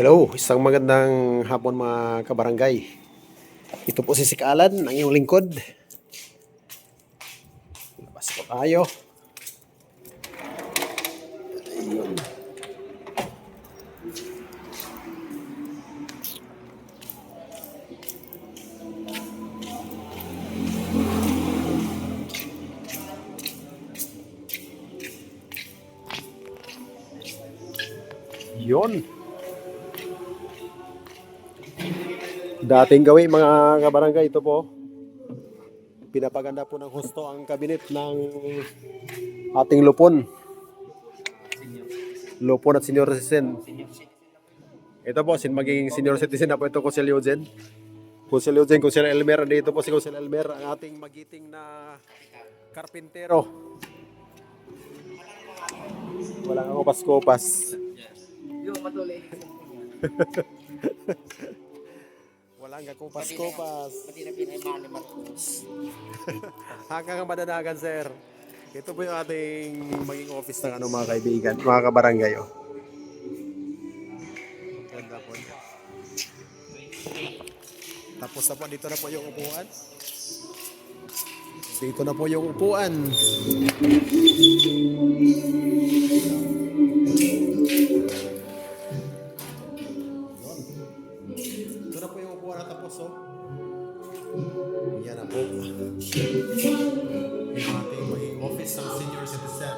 Hello, isang magandang hapon mga kabarangay. Ito po si Sikalan, ang iyong lingkod. Labas po tayo. Ayun. Yun. Dating gawin mga kabarangay ito po. Pinapaganda po ng husto ang kabinet ng ating lupon. Lupon at senior citizen. Ito po, sin magiging senior citizen na po ito si Eugen. Kung si Eugen, kung si Elmer, dito po si Kung Elmer, ang ating magiting na karpintero. Walang ako pas-kopas. Yung matuloy. Walang kakupas-kupas. Pati na pinaiman ni Marcos. Hanggang madanagan, sir. Ito po yung ating maging office ng ano mga kaibigan, mga kabarangay. Oh. Ganda po. Tapos na po, dito na po yung upuan. Dito na po yung upuan. Ito na po yung upuan na tapos, oh. Yan na po. Yung ating maging office ng senior citizen.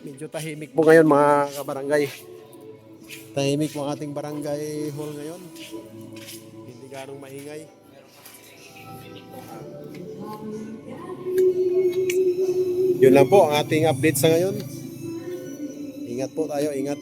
Medyo tahimik po ngayon mga kabarangay. Tahimik po ang ating barangay hall ngayon. Hindi ganong maingay. Yun lang po ang ating update sa ngayon. Ingat po tayo, ingat.